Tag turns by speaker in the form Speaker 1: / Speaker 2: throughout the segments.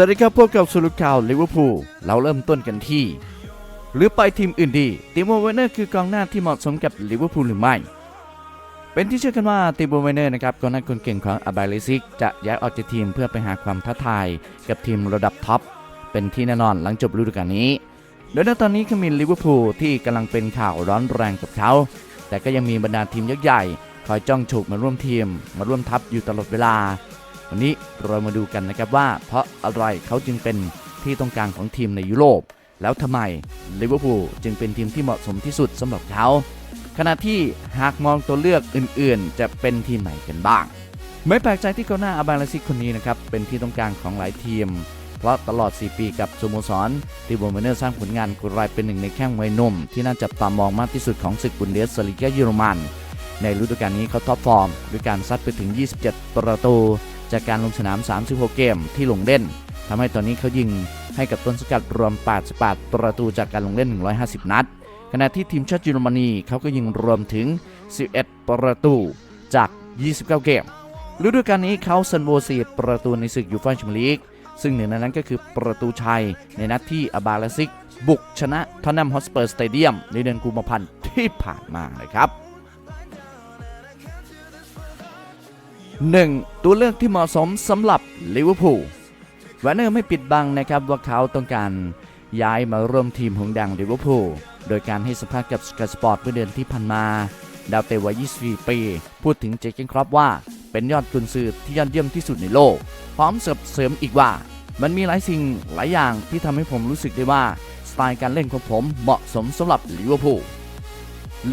Speaker 1: วัสดีครับพวกกับสรุปข่าวลิเวอร์พูลเราเริ่มต้นกันที่ หรือไปทีมอื่นดีติโมเวเนอร์คือกองหน้าที่เหมาะสมกับลิเวอร์พูลหรือไม่ เป็นที่เชื่อกันว่าติโมเวเนอร์นะครับกองหน้าคนเก่งของอาบาเลซิกจะย้ายออกจากทีมเพื่อไปหาความท้าทายกับทีมระดับท็อปเป็นที่แน่นอนหลังจบฤดูกาลนี้ โดยณตอนนี้ก็มีลิเวอร์พูลที่กำลังเป็นข่าวร้อนแรงกับเขา แต่ก็ยังมีบรรดาทีมยักษ์ใหญ่คอยจ้องฉกมาร่วมทีม มาร่วมทัพอยู่ตลอดเวลา วันนี้เรามาดูกันนะครับว่า เพราะอะไรเขาจึงเป็นที่ต้องการของทีมในยุโรป แล้วทำไมลิเวอร์พูลจึงเป็นทีมที่เหมาะสมที่สุดสำหรับเขาขณะที่หากมองตัวเลือกอื่นๆ จะเป็นทีมไหนกันบ้าง ไม่แปลกใจที่กองหน้าอาบาลาซิกคนนี้นะครับ เป็นที่ต้องการของหลายทีม เพราะตลอด 4 ปีกับสโมสรที่โบเมเนอร์สร้างผลงานกลายเป็นหนึ่งในแข้งวัยหนุ่ม ที่น่าจับตามองมากที่สุดของศึกบุนเดสลิกาเยอรมัน ในฤดูกาลนี้เขาท็อปฟอร์ม ด้วยการซัดไปถึง 27 ประตู จากการลงสนาม 36 เกมที่ลงเล่นทำให้ตอนนี้เขายิงให้กับต้นสกัดรวม 88 ประตูจากการลงเล่น 150 นัด ขณะที่ทีมชาติเยอรมนีเขาก็ยิงรวมถึง 11 ประตูจาก 29 เกมฤดูกาลนี้เขาซันโวสีประตูในศึกยูฟ่าแชมเปี้ยนลีกซึ่งหนึ่งในนั้นก็คือประตูชัยในนัดที่อาบาลาซิก บุกชนะทอนนัมฮอสเปอร์สเตเดียมในเดือนกุมภาพันธ์ที่ผ่านมานะครับ 1. ตัวเลือกที่เหมาะสมสำหรับลิเวอร์พูลแวนเนอร์ไม่ปิดบังนะครับว่าเขาต้องการย้ายมาร่วมทีมหงดังลิเวอร์พูลโดยการให้สัมภาษณ์กับสกายสปอร์ตเมื่อเดือนที่ผ่านมา ดาวเตะวัย 24 ปี พูดถึงเจเกนครอปว่า เป็นยอดกุนซือที่ยอดเยี่ยมที่สุดในโลก พร้อมเสริมเสริมอีกว่า มันมีหลายสิ่งหลายอย่างที่ทำให้ผมรู้สึกได้ว่า สไตล์การเล่นของผมเหมาะสมสำหรับลิเวอร์พูล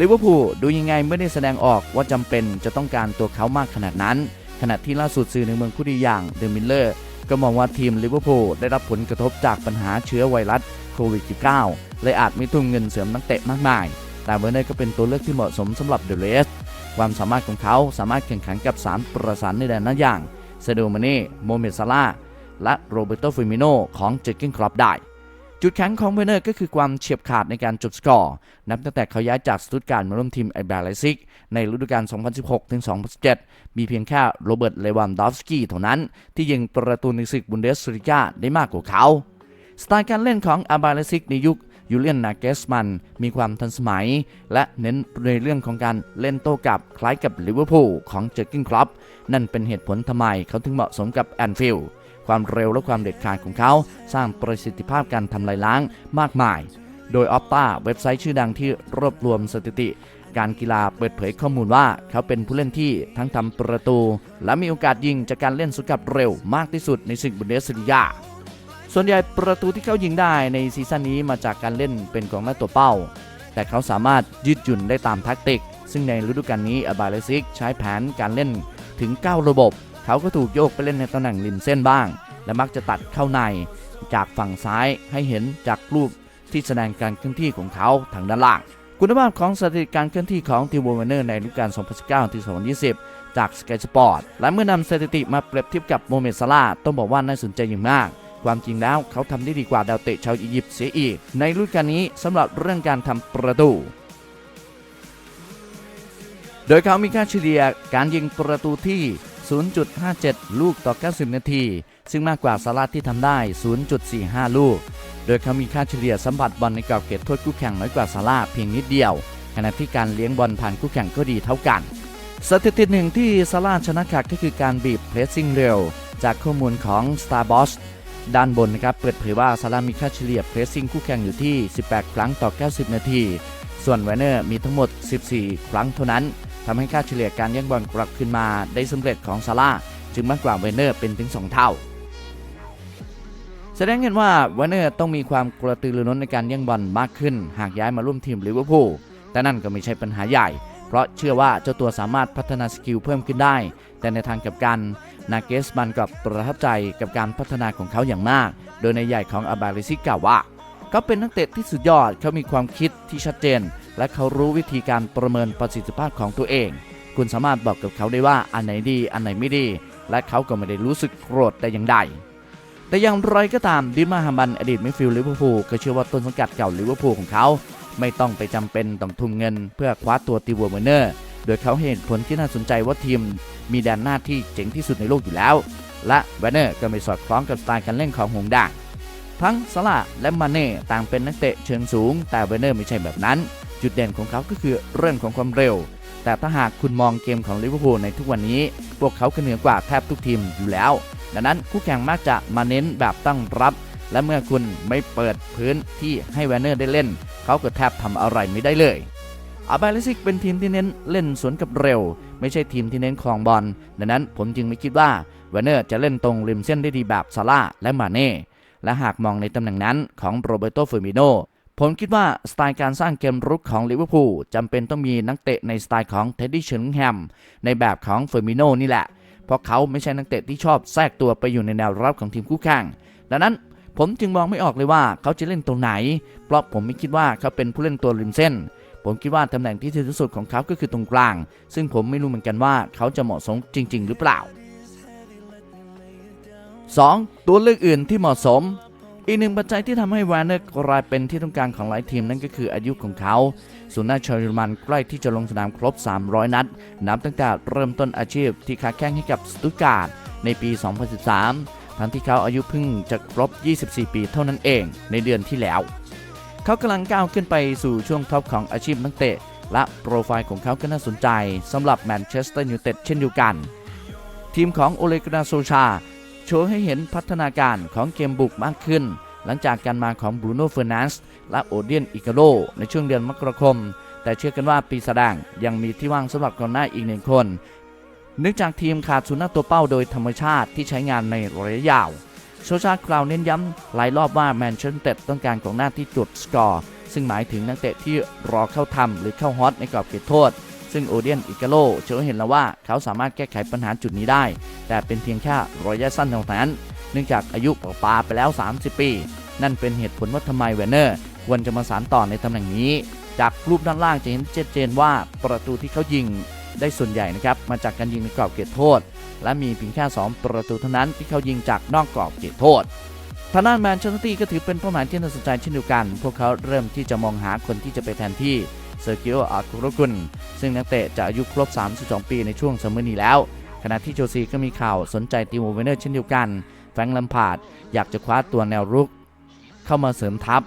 Speaker 1: ลิเวอร์พูลดูยังไงไม่ได้แสดงออกว่าจำเป็นจะต้องการตัวเขามากขนาดนั้น ขณะที่ล่าสุดสื่อในเมืองคู่ดีอย่างเดอะมิลเลอร์ก็มองว่าทีมลิเวอร์พูลได้รับผลกระทบจากปัญหาเชื้อไวรัสโควิด -19 เลยอาจไม่ทุ่มเงินเสริมนักเตะมากมาย แต่เวอร์เนอร์ก็เป็นตัวเลือกที่เหมาะสมสำหรับเดอะเสความสามารถของเขาสามารถแข่งขันกับ3ประสานในแดนหน้าอย่างเซโดมาเน่โมเมซาลาและโรเบโตฟิมิโนของเจอร์เกนครอปได้ จุดแข็งของเวเนอร์ก็คือความเฉียบขาดในการจบสกอร์ นับตั้งแต่เขาย้ายจากสตุตการ์ดมาร่วมทีมไอแบร์ไลซิก ในฤดูกาล 2016-2017 มีเพียงแค่โรเบิร์ต เลวันดอฟสกี้เท่านั้น ที่ยิงประตูในศึกบุนเดสลิกาได้มากกว่าเขา สไตล์การเล่นของอาบาเลซิกในยุคยูเลียนนาเกสมันมีความทันสมัย และเน้นในเรื่องของการเล่นโต้กลับคล้ายกับลิเวอร์พูลของเจอร์กินคลับนั่นเป็นเหตุผลทำไมเขาถึงเหมาะสมกับแอนฟิลด์ ความเร็วและความเด็ดขาดของเขา สร้างประสิทธิภาพการทำลายล้างมากมาย โดยออปตาเว็บไซต์ชื่อดังที่รวบรวมสถิติ การกีฬาเปิดเผยข้อมูลว่า เขาเป็นผู้เล่นที่ทั้งทำประตู และมีโอกาสยิงจากการเล่นสุกัดเร็วมากที่สุดในศึกบุนเดสลิกาส่วนใหญ่ประตูที่เขายิงได้ในซีซั่นนี้มาจากการเล่นเป็นกองหน้าตัวเป้า แต่เขาสามารถยืดหยุ่นได้ตามแทคติก ซึ่งในฤดูกาลนี้อาบาเลซิกใช้แผนการเล่นถึง 9 ระบบ เขาก็ถูกโยกไปเล่นในตำแหน่งริมเส้นบ้าง และมักจะตัดเข้าในจากฝั่งซ้ายให้เห็นจากรูปที่แสดงการเคลื่อนที่ของเขาทางด้านล่าง คุณภาพของสถิติการเคลื่อนที่ของทีมโวเวเนอร์ในฤดูกาล 2019ถึง2020 จาก Sky Sport และเมื่อนำสถิติมาเปรียบเทียบกับโมเมดซาลาต้องบอกว่าน่าสนใจอย่างมากความจริงแล้วเขาทำได้ดีกว่าดาวเตะชาวอียิปต์เสียอีก ในฤดูกาลนี้สำหรับเรื่องการทำประตู โดยเขามีค่าเฉลี่ยการยิงประตูที่ 0.57 ลูกต่อ 90 นาที ซึ่งมากกว่าซาลาที่ทำได้ 0.45 ลูก โดยเขามีค่าเฉลี่ยสัมผัสบอลในกรอบเขตโทษคู่แข่งน้อยกว่าซาลาเพียงนิดเดียว ขณะที่การเลี้ยงบอลผ่านคู่แข่งก็ดีเท่ากัน สถิติหนึ่งที่ซาลาชนะขาดก็คือการบีบเพรสซิ่งเร็ว จากข้อมูลของ Starboss ด้านบนนะครับเปิดเผยว่าซาลามีค่าเฉลี่ยเพรสซิ่งคู่แข่งอยู่ที่ 18 ครั้งต่อ 90 นาที ส่วนไวเนอร์มีทั้งหมด 14 ครั้งเท่านั้น ทำให้ค่าเฉลี่ยการแย่งบอลกลับขึ้นมาได้สำเร็จของซาร่าจึงมากกว่าไวเนอร์เป็นถึง 2 เท่า แสดงเห็นว่าไวเนอร์ต้องมีความกระตือรือร้นในการแย่งบอลมากขึ้น หากย้ายมาร่วมทีมลิเวอร์พูลแต่นั่นก็ไม่ใช่ปัญหาใหญ่ เพราะเชื่อว่าเจ้าตัวสามารถพัฒนาสกิลเพิ่มขึ้นได้ แต่ในทางกลับกันนาเกสมันกับประทับใจกับการพัฒนาของเขาอย่างมาก โดยในใหญ่ของอาบาลิซิกล่าวว่า เขาเป็นนักเตะที่สุดยอดเขามีความคิดที่ชัดเจน และเขารู้วิธีการประเมินประสิทธิภาพของตัวเอง คุณสามารถบอกกับเขาได้ว่าอันไหนดีอันไหนไม่ดี และเขาก็ไม่ได้รู้สึกโกรธแต่อย่างใด แต่อย่างไรก็ตามดิมาฮามันอดีตมิฟิลลิเวอร์พูลก็เชื่อว่าต้นสังกัดเก่าลิเวอร์พูลของเขาไม่ต้องไปจำเป็นต้องทุ่มเงิน เพื่อคว้าตัวติวเวอร์เนอร์ โดยเขาเห็นผลที่น่าสนใจว่าทีมมีแดนหน้าที่เจ๋งที่สุดในโลกอยู่แล้ว และแวนเนอร์ก็ไม่สอดคล้องกับสไตล์การเล่นของหงส์แดงทั้งซาร่าและมาเน่ต่างเป็นนักเตะเชิงสูง แต่เวเนอร์ไม่ใช่แบบนั้น จุดเด่นของเขาก็คือเรื่องของความเร็ว แต่ถ้าหากคุณมองเกมของลิเวอร์พูลในทุกวันนี้ พวกเขาคือเหนือกว่าแทบทุกทีมอยู่แล้ว ดังนั้นคู่แข่งมักจะมาเน้นแบบตั้งรับ และเมื่อคุณไม่เปิดพื้นที่ให้แวนเนอร์ได้เล่น เขาก็แทบทำอะไรไม่ได้เลยอาบาลิซิกเป็นทีมที่เน้นเล่นสวนกับเร็ว ไม่ใช่ทีมที่เน้นครองบอลดังนั้นผมจึงไม่คิดว่าแวนเนอร์จะเล่นตรงริมเส้นได้ดีแบบซาร่าและมาเน่และหากมองในตำแหน่งนั้นของโรเบโตเฟอร์มิโน ผมคิดว่าสไตล์การสร้างเกมรุกของลิเวอร์พูลจำเป็นต้องมีนักเตะในสไตล์ของเท็ดดี้เชนแฮมในแบบของเฟอร์มิโนนี่แหละ เพราะเขาไม่ใช่นักเตะที่ชอบแทรกตัวไปอยู่ในแนวรับของทีมคู่แข่งดังนั้นผมจึงมองไม่ออกเลยว่าเขาจะเล่นตรงไหน เพราะผมไม่คิดว่าเขาเป็นผู้เล่นตัวริมเส้น ผมคิดว่าตำแหน่งที่ดีที่สุดของเขาก็คือตรงกลาง ซึ่งผมไม่รู้เหมือนกันว่าเขาจะเหมาะสมจริง ๆ หรือเปล่า 2. ตัวเลือกอื่นที่เหมาะสม อีกหนึ่งปัจจัยที่ทำให้วานเนอร์กลายเป็นที่ต้องการของหลายทีมนั่นก็คืออายุของเขาสุนัขชาวเยอรมันใกล้ที่จะลงสนามครบ 300 นัด นับตั้งแต่เริ่มต้นอาชีพที่ค้าแข่งให้กับสตุตการ์ดในปี 2013 ทั้งที่เขาอายุเพิ่งจะครบ 24 ปีเท่านั้นเองในเดือนที่แล้ว เขากำลังก้าวขึ้นไปสู่ช่วงท็อปของอาชีพนักเตะ และโปรไฟล์ของเขาก็น่าสนใจสำหรับแมนเชสเตอร์ยูไนเต็ดเช่นเดียวกัน ทีมของโอเลกนาโซชา โชว์ให้เห็นพัฒนาการของเกมบุกมากขึ้น หลังจากการมาของบรูโน่เฟอร์นันส์และโอเดียนอิกาโลในช่วงเดือนมกราคม แต่เชื่อกันว่าปีศาจแดงยังมีที่ว่างสำหรับกองหน้าอีกหนึ่งคน เนื่องจากทีมขาดศูนย์หน้าตัวเป้าโดยธรรมชาติที่ใช้งานในระยะยาวโซชากล่าวเน้นย้ำหลายรอบว่าแมนเชสเตอร์ต้องการกองหน้าที่จุดสกอร์ ซึ่งหมายถึงนักเตะที่รอเข้าทำหรือเข้าฮอตในกรอบเขตโทษ ซึ่งโอเดียนอิกาโลเชื่อเห็นแล้วว่าเขาสามารถแก้ไขปัญหาจุดนี้ได้ แต่เป็นเพียงแค่ระยะสั้นเท่านั้น เนื่องจากอายุปปาไปแล้ว 30 ปี นั่นเป็นเหตุผลว่าทำไมเวนเนอร์ ควรจะมาสานต่อในตำแหน่งนี้ จากรูปด้านล่างจะเห็นชัดเจนว่าประตูที่เขายิงได้ส่วนใหญ่นะครับมาจากการยิงในกรอบเขตโทษ และมีเพียงแค่ 2 ประตูเท่านั้นที่เขายิงจากนอกกรอบเขตโทษทางด้านแมนเชสเตอร์ตี้ก็ถือเป็นเป้าหมายที่น่าสนใจเช่นเดียวกัน พวกเขาเริ่มที่จะมองหาคนที่จะไปแทนที่ เซอร์กิโออากูโรกุนซึ่งนักเตะจะอายุครบ 32 ปีในช่วงซัมเมอร์นี้แล้ว ขณะที่โชซีก็มีข่าวสนใจตีโมเวเนอร์เช่นเดียวกันแฟรงค์ลัมพาร์ดอยากจะคว้าตัวแนวรุก เข้ามาเสริมทัพ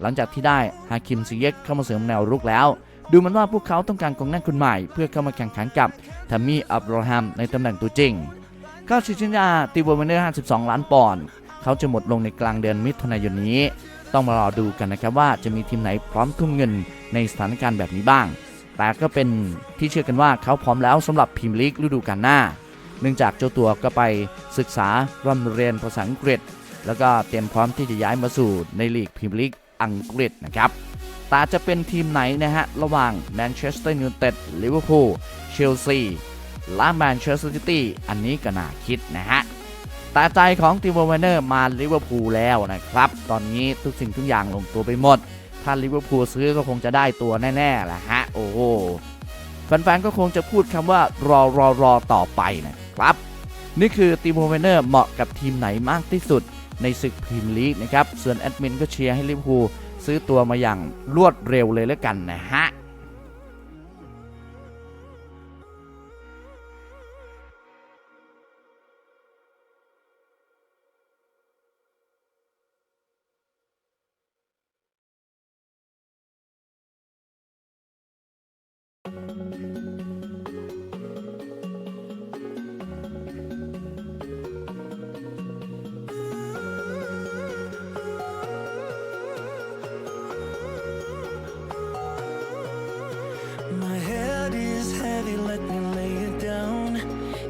Speaker 1: หลังจากที่ได้ฮาคิมซิเยกเข้ามาเสริมแนวรุกแล้ว ดูเหมันว่าพวกเขาต้องการกองหน้าคนใหม่ เพื่อเข้ามาแข่งขันกับทัมมี่อับราฮัมในตำแหน่งตัวจริงเข้าชิชินยาตีโมเวเนอร์ 52 ล้านปอนด์เขาจะหมดลงในกลางเดือนมิถุนายนนี้ ต้องมารอดูกันนะครับว่าจะมีทีมไหนพร้อมทุ่มเงิน ในสถานการณ์แบบนี้บ้าง แต่ก็เป็นที่เชื่อกันว่าเขาพร้อมแล้วสำหรับพรีเมียร์ลีกฤดูกาลหน้า เนื่องจากเจ้าตัวก็ไปศึกษาร่ำเรียนภาษาอังกฤษ แล้วก็เตรียมพร้อมที่จะย้ายมาสู่ในลีกพรีเมียร์ลีกอังกฤษนะครับแต่จะเป็นทีมไหนนะฮะ ระหว่างแมนเชสเตอร์ยูไนเต็ดลิเวอร์พูลเชลซีและแมนเชสเตอร์ซิตี้อันนี้ก็น่าคิดนะฮะแต่ใจของทีมวอร์เนอร์มาลิเวอร์พูลแล้วนะครับ ตอนนี้ทุกสิ่งทุกอย่างลงตัวไปหมด ถ้าลิเวอร์พูลซื้อก็คงจะได้ตัวแน่ๆแหละฮะ โอ้โหแฟนๆก็คงจะพูดคำว่ารอรอรอต่อไปนะครับ นี่คือทีมวอร์เนอร์เหมาะกับทีมไหนมากที่สุดในศึกพรีเมียร์ลีกนะครับ ส่วนแอดมินก็เชียร์ให้ลิเวอร์พูลซื้อตัวมาอย่างรวดเร็วเลยแล้วกันนะฮะ My
Speaker 2: head is heavy, let me lay it down.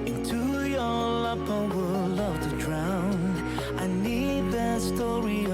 Speaker 2: Into your lap, I would love to drown. I need that story.